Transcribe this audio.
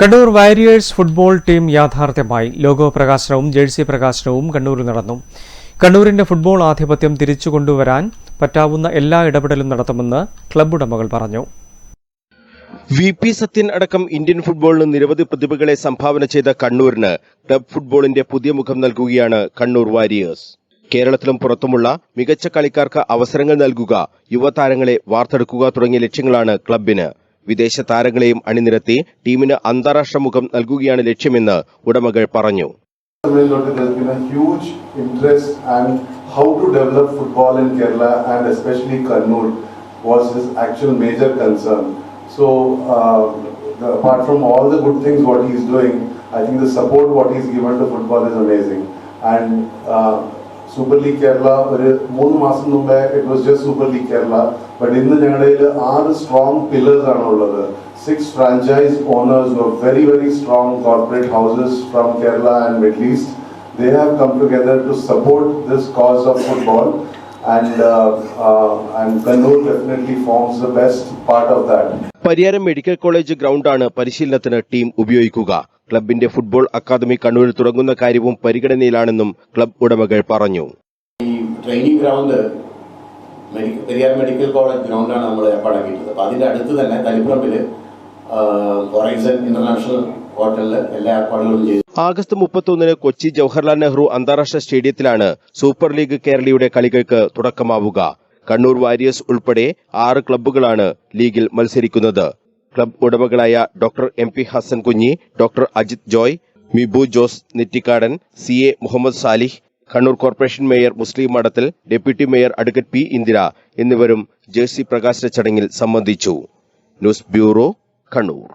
Kannur Warriors football team യാഥാർത്ഥ്യമായി. Logo പ്രകാശനവും jersey പ്രകാശനവും കണ്ണൂരിൽ നടന്നു. കണ്ണൂരിന്റെ ഫുട്ബോൾ ആധിപത്യം തിരിച്ചു കൊണ്ടുവരാൻ പറ്റാവുന്ന എല്ലാ ഇടപെടലും നടത്തുമെന്ന് ക്ലബ് ഉടമകൾ പറഞ്ഞു. വി പി സത്യൻ അടക്കം ഇന്ത്യൻ ഫുട്ബോളിന് നിരവധി പ്രതിഭകളെ സംഭാവന ചെയ്ത കണ്ണൂരിന് ക്ലബ് ഫുട്ബോളിന്റെ പുതിയ മുഖം നൽകുകയാണ് കണ്ണൂർ വാരിയേഴ്സ്. കേരളത്തിലും പുറത്തുമുള്ള മികച്ച കളിക്കാർക്ക് അവസരങ്ങൾ നൽകുക യുവതാരങ്ങളെ വാർത്തെടുക്കുക തുടങ്ങിയ ലക്ഷ്യങ്ങളാണ് ക്ലബിന്. വിദേശ താരങ്ങളെയും അണിനിരത്തി ടീമിന് അന്താരാഷ്ട്ര മുഖം നൽകുകയാണ് ലക്ഷ്യമെന്ന് ഉടമകൾ പറഞ്ഞു how to develop football in Kerala and especially Kannur was his actual major concern. So uh, the, apart from all the good things what he is doing, I think the support what he's given to football is amazing. And uh, Super League Kerala ഒരു മൂന്ന് മാസം മുമ്പേ it was just Super League Kerala but ഇന്ന് ഞങ്ങളുടെ ആറ് strong pillars ആണ് ഉള്ളത്. Six franchise owners or very very strong corporate houses from Kerala and Middle East they have come together to support this cause of football definitely forms the best part of that. Pariyaram medical college ഗ്രൗണ്ടാണ് പരിശീലനത്തിന് team ഉപയോഗിക്കുക. ക്ലബിന്റെ football academy കണ്ണൂരിൽ തുടങ്ങുന്ന കാര്യവും പരിഗണനയിലാണെന്നും club ഉടമകൾ പറഞ്ഞു. ഈ training ground Periyar medical college ഗ്രൗണ്ടാണ് നമ്മൾ ഏർപ്പാടാക്കിയിട്ടുള്ളത് അപ്പോൾ അതിന്റെ അടുത്ത് തന്നെ തളിപ്പറമ്പിൽ ഹൊറൈസൺ ഇന്റർനാഷണൽ ഹോട്ടലിൽ എല്ലാ ഏർപ്പാടുകളും ചെയ്തു. ആഗസ്റ്റ് മുപ്പത്തൊന്നിന് കൊച്ചി ജവഹർലാൽ നെഹ്റു അന്താരാഷ്ട്ര സ്റ്റേഡിയത്തിലാണ് സൂപ്പർ ലീഗ് കേരളയുടെ കളികൾക്ക് തുടക്കമാവുക. കണ്ണൂർ വാരിയേഴ്സ് ഉൾപ്പെടെ ആറ് ക്ലബ്ബുകളാണ് ലീഗിൽ മത്സരിക്കുന്നത്. Club ഉടമകളായ doctor M P Hassan Kunhi doctor Ajith Joy Mibu Jose Nettikkadan C A Muhammad Salih Kannur corporation mayor Muslih Madathil deputy mayor advocate P Indira എന്നിവരും ജേഴ്സി പ്രകാശന ചടങ്ങിൽ സംബന്ധിച്ചു. News bureau Kannur.